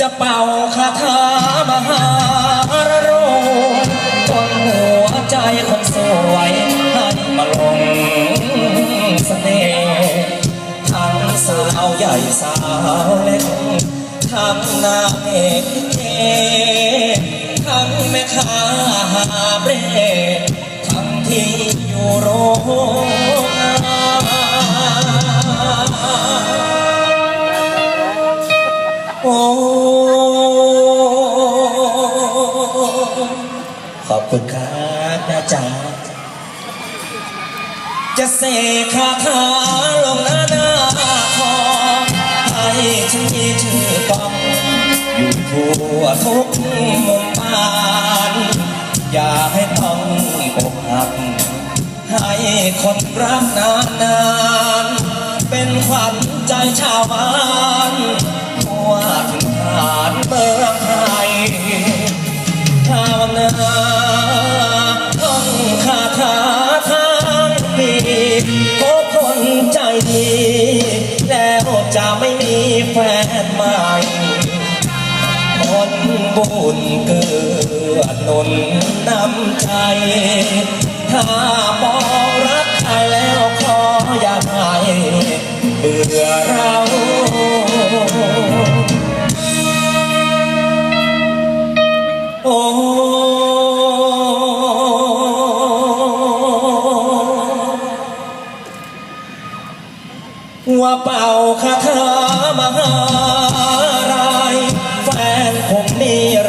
จะเป่าคาถามหารโรคจนหัวใจคนสวยให้มาลงเสน่ห์ทั้งสาวใหญ่สาวเล็กทั้งนางเอก นะจ๊ะจะเสกคาถาลงหน้าหน้าทองให้ฉันมีชื่อกองอยู่ทั่วทุกมุมบ้าน อย่าให้ต้องอกหัก ให้คนรักนานนานๆเป็นขวัญใจชาวบ้าน บุญเกือหนุนนำใจ ถ้ามองรักใครแล้วขออย่าให้เบื่อเราโอ้ว่าเป่าคาถามหา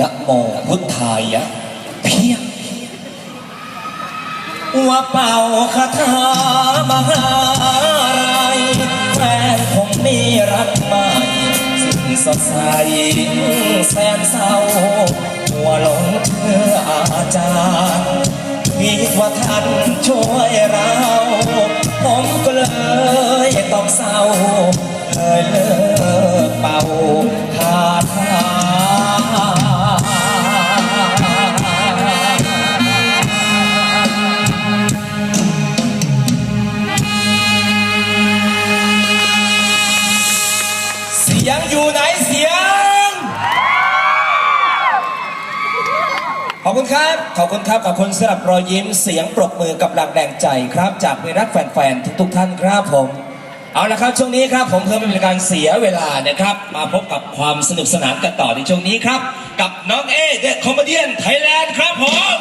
นะโมพุทธายะเพียงว่าเป่าคาถามหาลัยแฟนผมมีรักใหม่สิ้นสดใสแสนเศร้า หัวหลงเชื่ออาจารย์คิดว่าท่านช่วย ยงอยู่ไหนเสียง ขอบคุณครับ ขอบคุณครับ ขอบคุณสำหรับรอยยิ้มเสียงปรบมือกับหลังแรงใจครับ จากมิตรรักแฟนๆ ทุกๆท่านครับผม เอาละครับช่วงนี้ครับผมเพื่อไม่เป็นการเสียเวลานะครับ มาพบกับความสนุกสนานกันต่อในช่วงนี้ครับ กับน้องเอเดอะคอมเมดี้ไทยแลนด์ครับผม